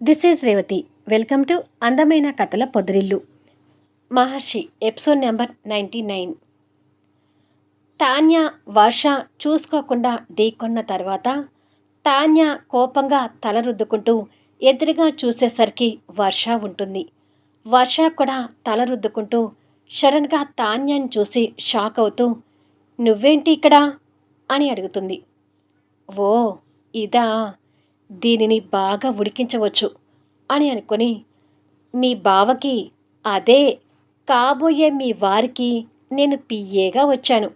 This is Revathi welcome to అందమైన కథల పొదిరిల్లు Maharshi episode number ninety nine Tanya Varsha చూసుకోకుండా ఢీకొన్న తర్వాత తాన్య కోపంగా తల రుద్దుకుంటూ ఎదురుగా చూసేసరికి వర్ష ఉంటుంది. వర్ష కూడా తల రుద్దుకుంటూ సడన్గా తాన్యాన్ని చూసి షాక్ అవుతూ నువ్వేంటి ఇక్కడ? అని అడుగుతుంది. ఓ ఇదా. దీనిని బాగా ఉడికించవచ్చు అని అనుకొని మీ బావకి అదే కాబోయే మీ వారికి నేను పియ్యేగా వచ్చాను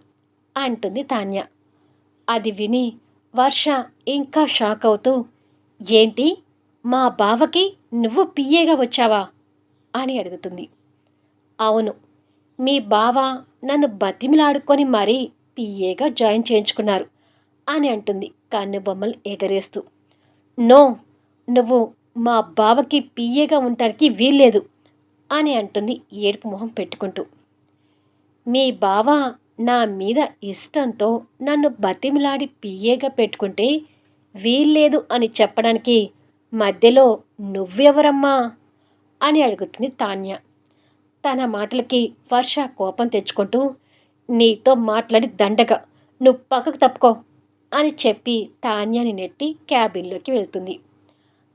అంటుంది తాన్య. అది విని వర్ష ఇంకా షాక్ అవుతూ ఏంటి? మా బావకి నువ్వు పియ్యేగా వచ్చావా? అని అడుగుతుంది. అవును. మీ బావ నన్ను బతిమిలాడుకొని మరీ పియ్యేగా జాయిన్ చేయించుకున్నారు అని అంటుంది కన్నుబొమ్మలు ఎగరేస్తూ. నో నువ్వు మా బావకి పిఏగా ఉండటానికి వీల్లేదు అని అంటుంది ఏడుపు మొహం పెట్టుకుంటూ. మీ బావ నా మీద ఇష్టంతో నన్ను బతిమిలాడి పిఏగా పెట్టుకుంటే వీల్లేదు అని చెప్పడానికి మధ్యలో నువ్వెవరమ్మా అని అడుగుతుంది తాన్య. తన మాటలకి వర్ష కోపం తెచ్చుకుంటూ నీతో మాట్లాడి దండగా నువ్వు పక్కకు తప్పుకో. అని చెప్పి తాన్యాని నెట్టి క్యాబిన్లోకి వెళ్తుంది.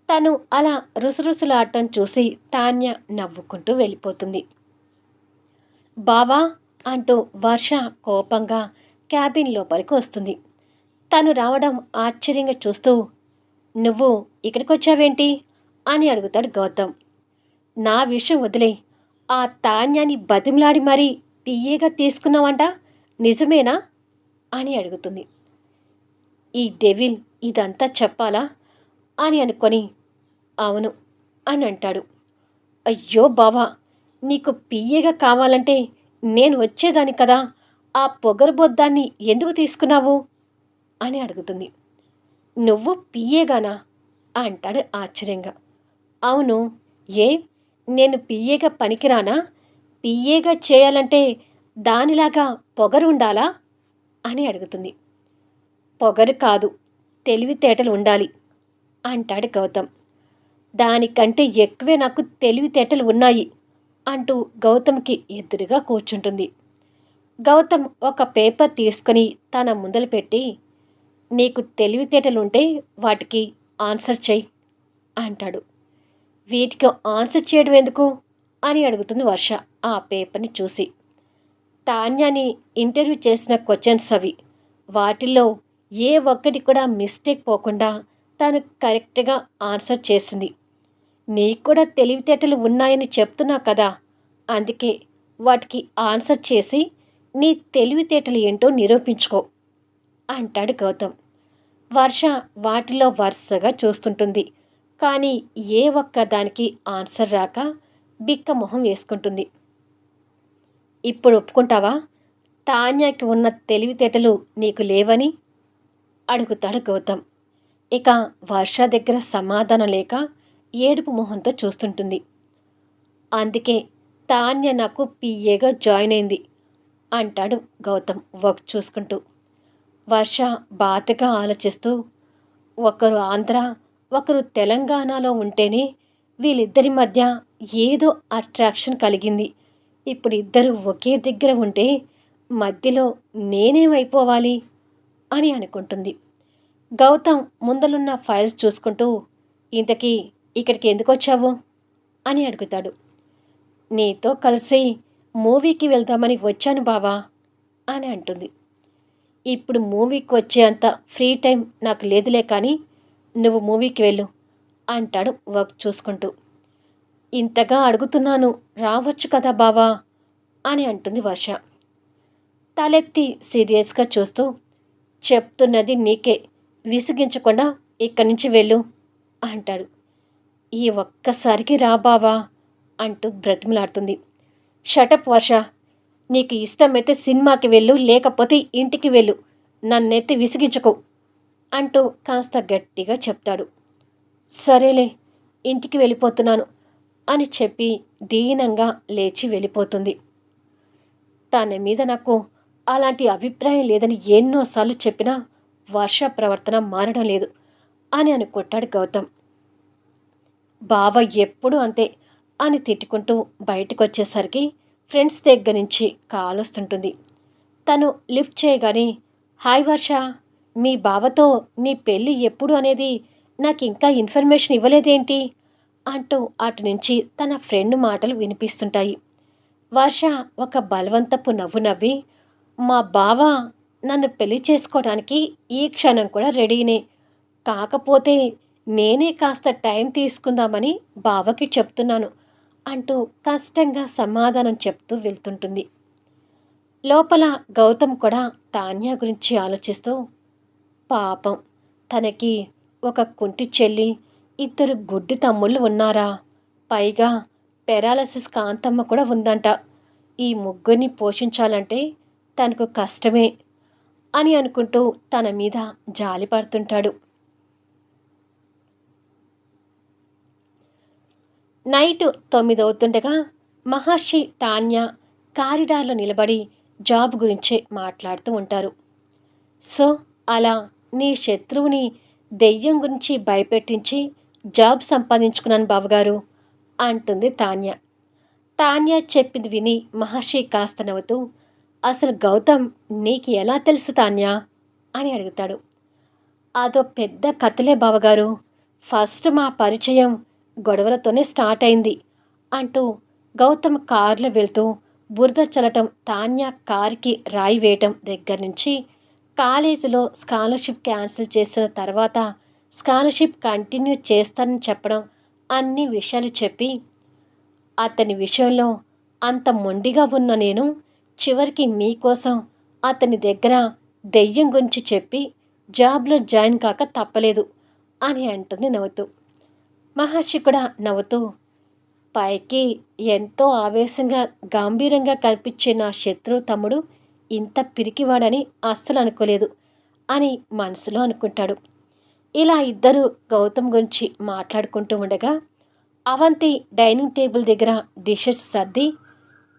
తను అలా రుసరుసలాడటం చూసి తాన్య నవ్వుకుంటూ వెళ్ళిపోతుంది. బావా అంటూ వర్ష కోపంగా క్యాబిన్ లోపలికి వస్తుంది. తను రావడం ఆశ్చర్యంగా చూస్తూ నువ్వు ఇక్కడికి వచ్చావేంటి అని అడుగుతాడు గౌతమ్. నా విషయం వదిలే ఆ తాన్యాన్ని బతిమలాడి మరీ పియ్యేగా తీసుకున్నావంట నిజమేనా? అని అడుగుతుంది. ఈ డెవిల్ ఇదంతా చెప్పాలా? అని అనుకొని అవును అని అంటాడు అయ్యో బావా నీకు పియ్యగా కావాలంటే నేను వచ్చేదాన్ని కదా ఆ పొగరుబొద్దాన్ని ఎందుకు తీసుకున్నావు? అని అడుగుతుంది. నువ్వు పియ్యేగానా? అంటాడు ఆశ్చర్యంగా. అవును ఏ నేను పియ్యేగా పనికిరానా? పియ్యేగా చేయాలంటే దానిలాగా పొగరు ఉండాలా అని అడుగుతుంది. పొగరు కాదు తెలివితేటలు ఉండాలి అంటాడు గౌతమ్. దానికంటే ఎక్కువే నాకు తెలివితేటలు ఉన్నాయి అంటూ గౌతమ్కి ఎదురుగా కూర్చుంటుంది. గౌతమ్ ఒక పేపర్ తీసుకుని తన ముందలు పెట్టి నీకు తెలివితేటలుంటే వాటికి ఆన్సర్ చెయ్యి అంటాడు. వీటికి ఆన్సర్ చేయడం ఎందుకు? అని అడుగుతుంది వర్ష ఆ పేపర్ని చూసి. తాన్యాని ఇంటర్వ్యూ చేసిన క్వశ్చన్స్ అవి వాటిల్లో ఏ ఒక్కటి కూడా మిస్టేక్ పోకుండా తను కరెక్ట్గా ఆన్సర్ చేసింది. నీకు కూడా తెలివితేటలు ఉన్నాయని చెప్తున్నా కదా! అందుకే వాటికి ఆన్సర్ చేసి నీ తెలివితేటలు ఏంటో నిరూపించుకో! అంటాడు గౌతమ్. వర్ష వాటిలో వరుసగా చూస్తుంటుంది. కానీ ఏ ఒక్క దానికి ఆన్సర్ రాక బిక్క మొహం వేసుకుంటుంది. ఇప్పుడు ఒప్పుకుంటావా? తాన్యాకి ఉన్న తెలివితేటలు నీకు లేవని అడుగుతాడు గౌతమ్. ఇక వర్ష దగ్గర సమాధానం లేక ఏడుపు మొహంతో చూస్తుంటుంది. అందుకే తాన్య నాకు పిఏగా జాయిన్ అయింది అంటాడు గౌతమ్ వర్క్ చూసుకుంటూ. వర్ష బాధగా ఆలోచిస్తూ ఒకరు ఆంధ్ర ఒకరు తెలంగాణలో ఉంటేనే వీళ్ళిద్దరి మధ్య ఏదో అట్రాక్షన్ కలిగింది. ఇప్పుడు ఇద్దరు ఒకే దగ్గర ఉంటే మధ్యలో నేనేమైపోవాలి? అని అనుకుంటుంది. గౌతమ్ ముందలున్న ఫైల్స్ చూసుకుంటూ ఇంతకీ ఇక్కడికి ఎందుకు వచ్చావు? అని అడుగుతాడు. నీతో కలిసి మూవీకి వెళ్దామని వచ్చాను బావా అని అంటుంది. ఇప్పుడు మూవీకి వచ్చేంత ఫ్రీ టైం నాకు లేదులే కానీ నువ్వు మూవీకి వెళ్ళు అంటాడు వర్క్ చూసుకుంటూ. ఇంతగా అడుగుతున్నాను రావచ్చు కదా బావా అని అంటుంది వర్ష. తలెత్తి సీరియస్గా చూస్తూ చెప్తున్నది నీకే. విసిగించకుండా ఇక్కడి నుంచి వెళ్ళు అంటాడు. ఈ ఒక్కసారికి రా బావా అంటూ బ్రతిమలాడుతుంది. షటప్ వర్ష. నీకు ఇష్టమైతే సినిమాకి వెళ్ళు లేకపోతే ఇంటికి వెళ్ళు. నన్నెత్తి విసిగించకు అంటూ కాస్త గట్టిగా చెప్తాడు. సరేలే ఇంటికి వెళ్ళిపోతున్నాను అని చెప్పి దీనంగా లేచి వెళ్ళిపోతుంది. తన మీద నాకు అలాంటి అభిప్రాయం లేదని ఎన్నోసార్లు చెప్పినా వర్ష ప్రవర్తన మారడం లేదు అని అనుకుంటాడు గౌతమ్. బావ ఎప్పుడు అంతే అని తిట్టుకుంటూ బయటకు వచ్చేసరికి ఫ్రెండ్స్ దగ్గర నుంచి కాల్ వస్తుంటుంది. తను లిఫ్ట్ చేయగానే హాయ్ వర్ష మీ బావతో నీ పెళ్ళి ఎప్పుడు అనేది నాకు ఇంకా ఇన్ఫర్మేషన్ ఇవ్వలేదేంటి? అంటూ అటు నుంచి తన ఫ్రెండ్ మాటలు వినిపిస్తుంటాయి. వర్ష ఒక బలవంతపు నవ్వు నవ్వి మా బావ నన్ను పెళ్ళి చేసుకోవడానికి ఈ క్షణం కూడా రెడీనే. కాకపోతే నేనే కాస్త టైం తీసుకుందామని బావకి చెప్తున్నాను అంటూ కష్టంగా సమాధానం చెప్తూ వెళ్తుంటుంది. లోపల గౌతమ్ కూడా తాన్యా గురించి ఆలోచిస్తూ పాపం తనకి ఒక కుంటి చెల్లి ఇద్దరు గుడ్డి తమ్ముళ్ళు ఉన్నారా? పైగా పెరాలసిస్ కాంతమ్మ కూడా ఉందంట. ఈ ముగ్గురిని పోషించాలంటే తనకు కష్టమే అని అనుకుంటూ తన మీద జాలి పడుతుంటాడు. నైట్ తొమ్మిది అవుతుండగా మహర్షి తాన్య కారిడార్లో నిలబడి జాబ్ గురించే మాట్లాడుతూ ఉంటారు. సో అలా నీ శత్రువుని దెయ్యం గురించి భయపెట్టించి జాబ్ సంపాదించుకున్నాను బావగారు అంటుంది తాన్య. తాన్య చెప్పింది విని మహర్షి కాస్త నవ్వుతూ అసలు గౌతమ్ నీకు ఎలా తెలుసు తాన్యా? అని అడుగుతాడు. అదో పెద్ద కథలే బావగారు. ఫస్ట్ మా పరిచయం గొడవలతోనే స్టార్ట్ అయింది అంటూ గౌతమ్ కారులో వెళ్తూ బురద చల్లటం తాన్యా కారుకి రాయి వేయటం దగ్గర నుంచి కాలేజీలో స్కాలర్షిప్ క్యాన్సిల్ చేసిన తర్వాత స్కాలర్షిప్ కంటిన్యూ చేస్తానని చెప్పడం అన్ని విషయాలు చెప్పి అతని విషయంలో అంత మొండిగా ఉన్న నేను చివరికి మీకోసం అతని దగ్గర దెయ్యం గురించి చెప్పి జాబ్లో జాయిన్ కాక తప్పలేదు అని అంటుంది నవ్వుతూ. మహర్షి కూడా నవ్వుతూ పైకి ఎంతో ఆవేశంగా గంభీరంగా కనిపించే నా శత్రువు తమ్ముడు ఇంత పిరికివాడని అస్సలు అనుకోలేదు అని మనసులో అనుకుంటాడు. ఇలా ఇద్దరు గౌతమ్ గురించి మాట్లాడుకుంటూ ఉండగా అవంతి డైనింగ్ టేబుల్ దగ్గర డిషెస్ సర్ది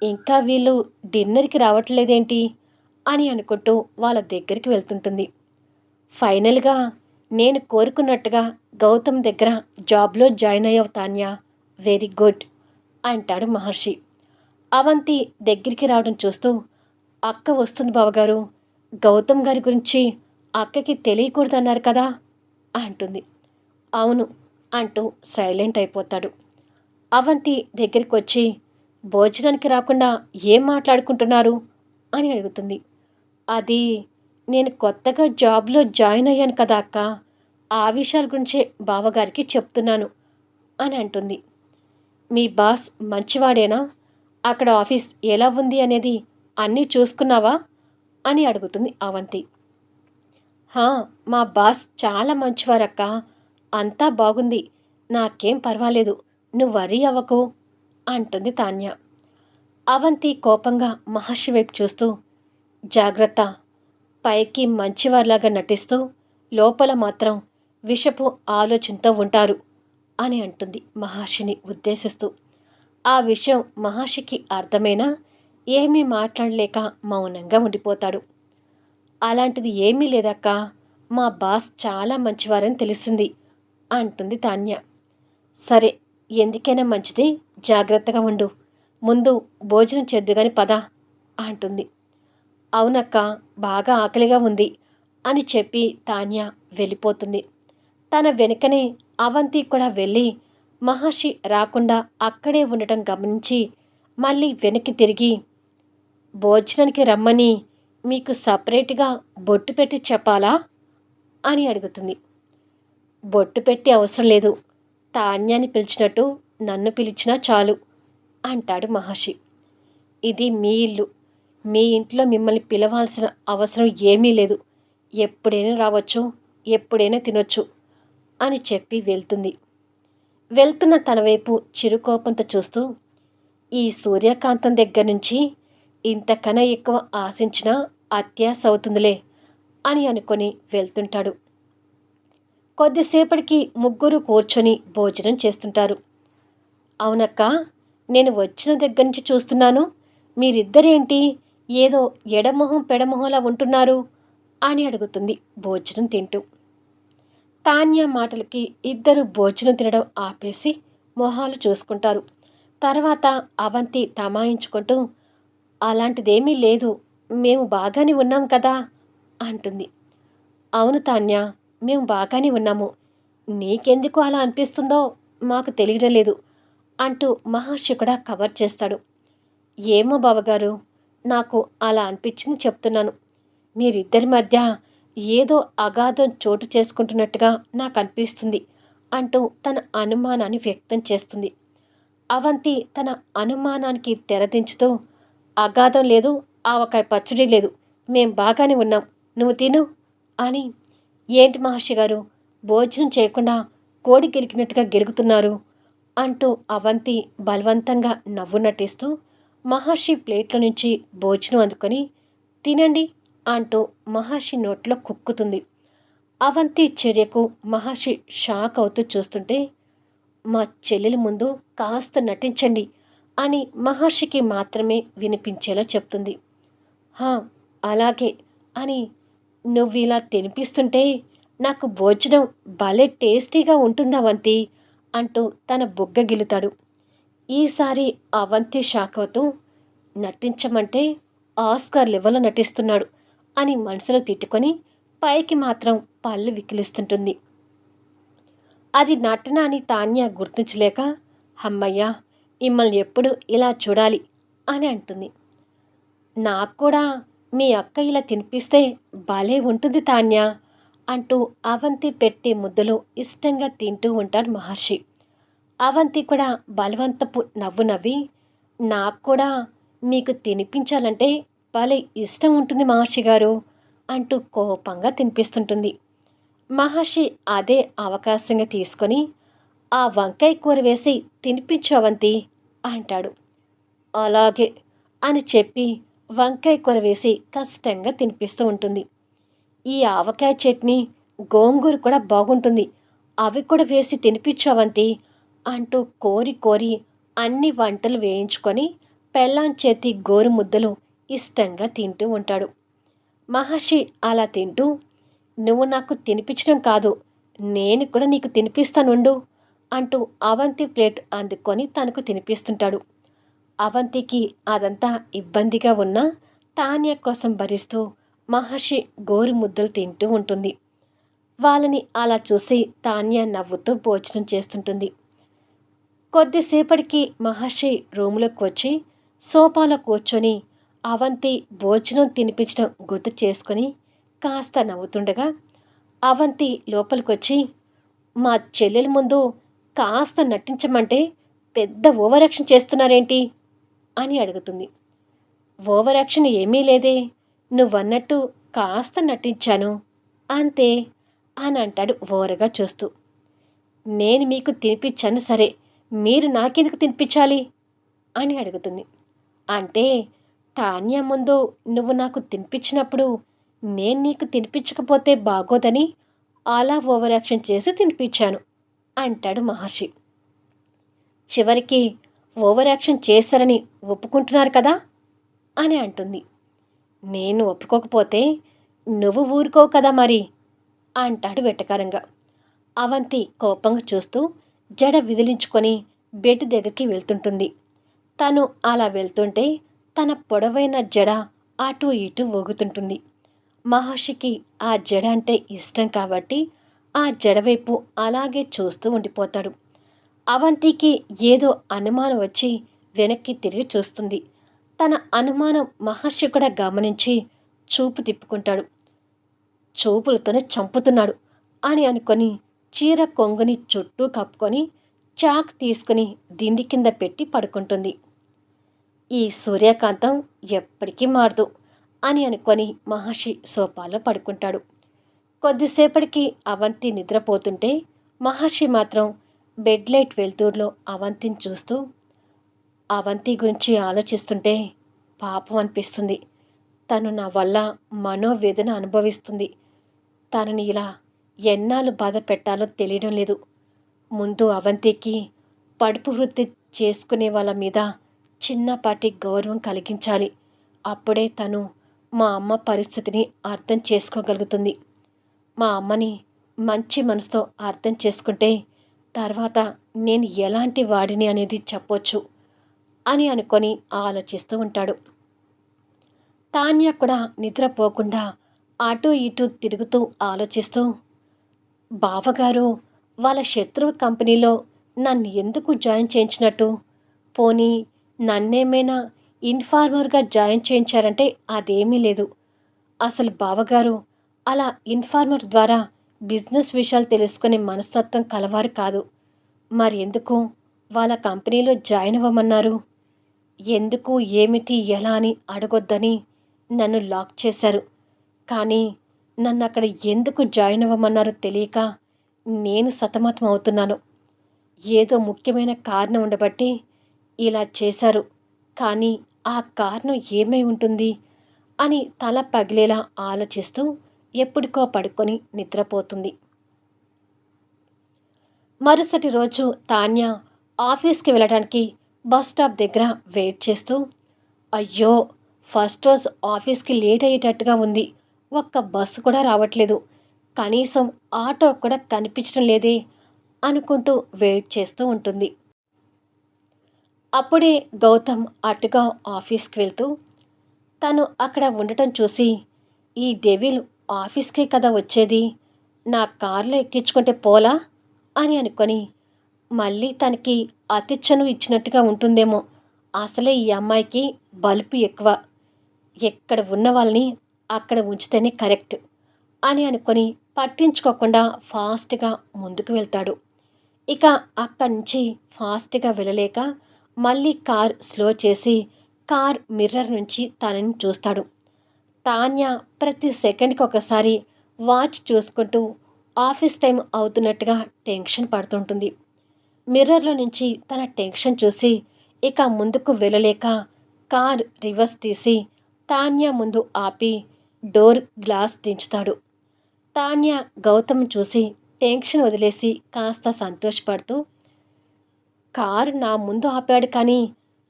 ఇంకా వీళ్ళు డిన్నర్కి రావట్లేదేంటి? అని అనుకుంటూ వాళ్ళ దగ్గరికి వెళ్తుంటుంది. ఫైనల్గా నేను కోరుకున్నట్టుగా గౌతమ్ దగ్గర జాబ్లో జాయిన్ అయ్యావు తాన్యా. వెరీ గుడ్ అంటాడు మహర్షి. అవంతి దగ్గరికి రావడం చూస్తూ అక్క వస్తుంది బావగారు. గౌతమ్ గారి గురించి అక్కకి తెలియకూడదన్నారు కదా అంటుంది. అవును అంటూ సైలెంట్ అయిపోతాడు. అవంతి దగ్గరికి వచ్చి భోజనానికి రాకుండా ఏం మాట్లాడుకుంటున్నారు? అని అడుగుతుంది. అది నేను కొత్తగా జాబ్లో జాయిన్ అయ్యాను కదా అక్క. ఆ విషయాల గురించే బావగారికి చెప్తున్నాను అని అంటుంది. మీ బాస్ మంచివాడేనా? అక్కడ ఆఫీస్ ఎలా ఉంది అనేది అన్నీ చూసుకున్నావా? అని అడుగుతుంది అవంతి. హా మా బాస్ చాలా మంచివారక్క. అంతా బాగుంది. నాకేం పర్వాలేదు. నువ్వు వరీ అవ్వకు. అంటుంది తాన్య. అవంతి కోపంగా మహర్షి వైపు చూస్తూ జాగ్రత్త. పైకి మంచివారిలాగా నటిస్తూ లోపల మాత్రం విషపు ఆలోచనతో ఉంటారు అని అంటుంది మహర్షిని ఉద్దేశిస్తూ. ఆ విషయం మహర్షికి అర్థమైనా ఏమీ మాట్లాడలేక మౌనంగా ఉండిపోతాడు. అలాంటిది ఏమీ లేదక్క. మా బాస్ చాలా మంచివారని తెలిసింది అంటుంది తాన్య. సరే ఎందుకైనా మంచిది. జాగ్రత్తగా ఉండు. ముందు భోజనం చేద్దుగాని పద అంటుంది. అవునక్క బాగా ఆకలిగా ఉంది అని చెప్పి తాన్య వెళ్ళిపోతుంది. తన వెనుకనే అవంతి కూడా వెళ్ళి మహర్షి రాకుండా అక్కడే ఉండటం గమనించి మళ్ళీ వెనక్కి తిరిగి భోజనానికి రమ్మని మీకు సపరేట్గా బొట్టు పెట్టి చెప్పాలా? అని అడుగుతుంది. బొట్టు పెట్టి అవసరం లేదు. తాన్యాన్ని పిలిచినట్టు నన్ను పిలిచినా చాలు అంటాడు మహర్షి. ఇది మీ ఇల్లు. మీ ఇంట్లో మిమ్మల్ని పిలవాల్సిన అవసరం ఏమీ లేదు. ఎప్పుడైనా రావచ్చు ఎప్పుడైనా తినొచ్చు అని చెప్పి వెళ్తుంది. వెళ్తున్న తన వైపు చిరుకోపంతో చూస్తూ ఈ సూర్యకాంతం దగ్గర నుంచి ఇంతకన్నా ఎక్కువ ఆశించినా అత్యాస అవుతుందిలే అని అనుకొని వెళ్తుంటాడు. కొద్దిసేపటికి ముగ్గురు కూర్చొని భోజనం చేస్తుంటారు. అవునక్క నేను వచ్చిన దగ్గర నుంచి చూస్తున్నాను. మీరిద్దరేంటి? ఏదో ఎడమొహం పెడమొహంలా ఉంటున్నారు అని అడుగుతుంది భోజనం తింటూ. తాన్య మాటలకి ఇద్దరు భోజనం తినడం ఆపేసి మొహాలు చూసుకుంటారు. తర్వాత అవంతి తమాయించుకుంటూ అలాంటిదేమీ లేదు. మేము బాగానే ఉన్నాం కదా అంటుంది. అవును తాన్య మేము బాగానే ఉన్నాము. నీకెందుకు అలా అనిపిస్తుందో మాకు తెలియడం లేదు అంటూ మహర్షి కూడా కవర్ చేస్తాడు. ఏమో బావగారు నాకు అలా అనిపించింది చెప్తున్నాను. మీరిద్దరి మధ్య ఏదో అగాధం చోటు చేసుకుంటున్నట్టుగా నాకు అనిపిస్తుంది అంటూ తన అనుమానాన్ని వ్యక్తం చేస్తుంది. అవంతి తన అనుమానానికి తెరదించుతూ అగాధం లేదు ఆవకాయ పచ్చడి లేదు మేం బాగానే ఉన్నాం. నువ్వు తిను అని ఏంటి మహర్షి గారు? భోజనం చేయకుండా కోడి గెలికినట్టుగా గెలుగుతున్నారు అంటూ అవంతి బలవంతంగా నవ్వు నటిస్తూ మహర్షి ప్లేట్లో నుంచి భోజనం అందుకొని తినండి అంటూ మహర్షి నోట్లో కుక్కుతుంది. అవంతి చర్యకు మహర్షి షాక్ అవుతూ చూస్తుంటే మా చెల్లెలి ముందు కాస్త నటించండి అని మహర్షికి మాత్రమే వినిపించేలా చెప్తుంది. హా అలాగే అని నువ్వు ఇలా తినిపిస్తుంటే నాకు భోజనం భలే టేస్టీగా ఉంటుందా అవంతి అంటూ తన బుగ్గ గిలుతాడు ఈసారి అవంతి షాక్ అవుతూ నటించమంటే ఆస్కార్ లెవెల్లో నటిస్తున్నాడు అని మనసులో తిట్టుకొని పైకి మాత్రం పళ్ళు వికిలిస్తుంటుంది. అది నటన అని తాన్య గుర్తించలేక అమ్మయ్యా మిమ్మల్ని ఎప్పుడు ఇలా చూడాలి? అని అంటుంది. నాకు కూడా మీ అక్క ఇలా తినిపిస్తే భలే ఉంటుంది తాన్య అంటూ అవంతి పెట్టి ముద్దలు ఇష్టంగా తింటూ ఉంటాడు మహర్షి. అవంతి కూడా బలవంతపు నవ్వు నవ్వి నాకు కూడా మీకు తినిపించాలంటే భలే ఇష్టం ఉంటుంది మహర్షి గారు అంటూ కోపంగా తినిపిస్తుంటుంది. మహర్షి అదే అవకాశంగా తీసుకొని ఆ వంకాయ కూర వేసి తినిపించు అవంతి అంటాడు. అలాగే అని చెప్పి వంకాయ కూర వేసి కష్టంగా తినిపిస్తూ ఉంటుంది. ఈ ఆవకాయ చట్నీ గోంగూర కూడా బాగుంటుంది. అవి కూడా వేసి తినిపించావంతి అంటూ కోరి కోరి అన్ని వంటలు వేయించుకొని పెళ్ళాం చేతి గోరు ముద్దలు ఇష్టంగా తింటూ ఉంటాడు. మహర్షి అలా తింటూ నువ్వు నాకు తినిపించడం కాదు నేను కూడా నీకు తినిపిస్తానుండు అంటూ అవంతి ప్లేట్ అందుకొని తనకు తినిపిస్తుంటాడు. అవంతికి అదంతా ఇబ్బందిగా ఉన్నా తాన్య కోసం భరిస్తూ మహర్షి గోరు ముద్దలు తింటూ ఉంటుంది. వాళ్ళని అలా చూసి తాన్య నవ్వుతూ భోజనం చేస్తుంటుంది. కొద్దిసేపటికి మహర్షి రూములోకి వచ్చి సోఫాలో కూర్చొని అవంతి భోజనం తినిపించడం గుర్తు చేసుకొని కాస్త నవ్వుతుండగా అవంతి లోపలికొచ్చి మా చెల్లెల ముందు కాస్త నటించమంటే పెద్ద ఓవరాక్షన్ చేస్తున్నారేంటి? అని అడుగుతుంది. ఓవర్ యాక్షన్ ఏమీ లేదే. నువ్వన్నట్టు కాస్త నటించాను. అంతే అని అంటాడు ఓరగా చూస్తూ. నేను మీకు తినిపించాను సరే. మీరు నాకెందుకు తినిపించాలి? అని అడుగుతుంది. అంటే తాన్య ముందు నువ్వు నాకు తినిపించినప్పుడు నేను నీకు తినిపించకపోతే బాగోదని అలా ఓవర్ యాక్షన్ చేసి తినిపించాను అంటాడు మహర్షి. చివరికి ఓవర్ యాక్షన్ చేశారని ఒప్పుకుంటున్నారు కదా? అని అంటుంది. నేను ఒప్పుకోకపోతే నువ్వు ఊరుకో కదా మరి? అంటాడు వెట్టకారంగా అవంతి కోపంగా చూస్తూ జడ విదిలించుకొని బెడ్ దగ్గరికి వెళ్తుంటుంది. తను అలా వెళ్తుంటే తన పొడవైన జడ అటు ఇటు ఊగుతుంటుంది. మహర్షికి ఆ జడ అంటే ఇష్టం కాబట్టి ఆ జడ వైపు అలాగే చూస్తూ ఉండిపోతాడు. అవంతికి ఏదో అనుమానం వచ్చి వెనక్కి తిరిగి చూస్తుంది. తన అనుమానం మహర్షి కూడా గమనించి చూపు తిప్పుకుంటాడు. చూపులతోనే చంపుతున్నాడు అని అనుకొని చీర కొంగుని చుట్టూ కప్పుకొని చాక్ తీసుకుని దిండి కింద పెట్టి పడుకుంటుంది. ఈ సూర్యకాంతం ఎప్పటికీ మారదు అని అనుకొని మహర్షి సోఫాలో పడుకుంటాడు. కొద్దిసేపటికి అవంతి నిద్రపోతుంటే మహర్షి మాత్రం బెడ్ లైట్ వెలుతురులో అవంతిని చూస్తూ అవంతి గురించి ఆలోచిస్తుంటే పాపం అనిపిస్తుంది. తను నా వల్ల మనోవేదన అనుభవిస్తుంది. తనని ఇలా ఎన్నాళ్ళు బాధ పెట్టాలో తెలియడం లేదు. ముందు అవంతికి పడుపు వృత్తి చేసుకునే వాళ్ళ మీద చిన్నపాటి గౌరవం కలిగించాలి. అప్పుడే తను మా అమ్మ పరిస్థితిని అర్థం చేసుకోగలుగుతుంది. మా అమ్మని మంచి మనసుతో అర్థం చేసుకుంటే తర్వాత నేను ఎలాంటి వాడిని అనేది చెప్పొచ్చు అని అనుకొని ఆలోచిస్తూ ఉంటాడు. తాన్య కూడా నిద్రపోకుండా అటు ఇటు తిరుగుతూ ఆలోచిస్తూ బావగారు వాళ్ళ శత్రువు కంపెనీలో నన్ను ఎందుకు జాయిన్ చేయించినట్టు? పోనీ నన్నేమైనా ఇన్ఫార్మర్గా జాయిన్ చేయించారంటే అదేమీ లేదు. అసలు బావగారు అలా ఇన్ఫార్మర్ ద్వారా బిజినెస్ విషయాలు తెలుసుకునే మనస్తత్వం కలవారు కాదు. మరి ఎందుకు? వాళ్ళ కంపెనీలో జాయిన్ అవ్వమన్నారు. ఎందుకు ఏమిటి ఎలా అని అడగొద్దని నన్ను లాక్ చేశారు. కానీ నన్ను అక్కడ ఎందుకు జాయిన్ అవ్వమన్నారో తెలియక నేను సతమతం అవుతున్నాను. ఏదో ముఖ్యమైన కారణం ఉండబట్టి ఇలా చేశారు. కానీ ఆ కారణం ఏమై ఉంటుంది అని తల పగిలేలా ఆలోచిస్తూ ఎప్పుడికో పడుకొని నిద్రపోతుంది. మరుసటి రోజు తాన్య ఆఫీస్కి వెళ్ళడానికి బస్ స్టాప్ దగ్గర వెయిట్ చేస్తూ అయ్యో ఫస్ట్ రోజు ఆఫీస్కి లేట్ అయ్యేటట్టుగా ఉంది. ఒక్క బస్సు కూడా రావట్లేదు. కనీసం ఆటో కూడా కనిపించడం లేదే అనుకుంటూ వెయిట్ చేస్తూ ఉంటుంది. అప్పుడే గౌతమ్ అటుగా ఆఫీస్కి వెళ్తూ తను అక్కడ ఉండటం చూసి ఈ డెవిల్ ఆఫీస్కే కదా వచ్చేది? నా కార్లో ఎక్కించుకుంటే పోలా? అని అనుకొని మళ్ళీ తనకి అతిచ్చను ఇచ్చినట్టుగా ఉంటుందేమో. అసలే ఈ అమ్మాయికి బలుపు ఎక్కువ. ఎక్కడ ఉన్న వాళ్ళని అక్కడ ఉంచితేనే కరెక్ట్ అని అనుకొని పట్టించుకోకుండా ఫాస్ట్గా ముందుకు వెళ్తాడు. ఇక అక్కడి నుంచి ఫాస్ట్గా వెళ్ళలేక మళ్ళీ కార్ స్లో చేసి కార్ మిర్రర్ నుంచి తనని చూస్తాడు. తాన్య ప్రతి సెకండ్కి ఒకసారి వాచ్ చూసుకుంటూ ఆఫీస్ టైం అవుతున్నట్టుగా టెన్షన్ పడుతుంటుంది. మిర్రర్లో నుంచి తన టెన్షన్ చూసి ఇక ముందుకు వెళ్ళలేక కార్ రివర్స్ తీసి తాన్య ముందు ఆపి డోర్ గ్లాస్ దించుతాడు. తాన్య గౌతమ్ చూసి టెన్షన్ వదిలేసి కాస్త సంతోషపడుతూ కారు నా ముందు ఆపాడు కానీ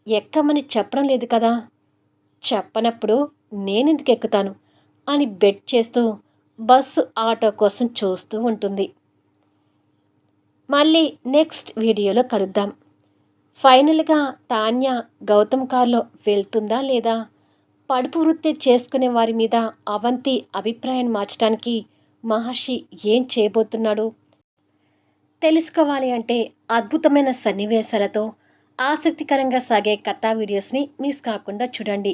ఎక్కమని చెప్పడం లేదు కదా? చెప్పనప్పుడు నేనెందుకు ఎక్కుతాను అని బెట్ చేస్తూ బస్సు ఆటో కోసం చూస్తూ ఉంటుంది. మళ్ళీ నెక్స్ట్ వీడియోలో కలుద్దాం. ఫైనల్గా తాన్య గౌతమ్ కార్లో వెళ్తుందా లేదా? పడుపు వృత్తి చేసుకునే వారి మీద అవంతి అభిప్రాయం మార్చడానికి మహర్షి ఏం చేయబోతున్నాడు? తెలుసుకోవాలి అంటే అద్భుతమైన సన్నివేశాలతో ఆసక్తికరంగా సాగే కథా వీడియోస్ని మిస్ కాకుండా చూడండి.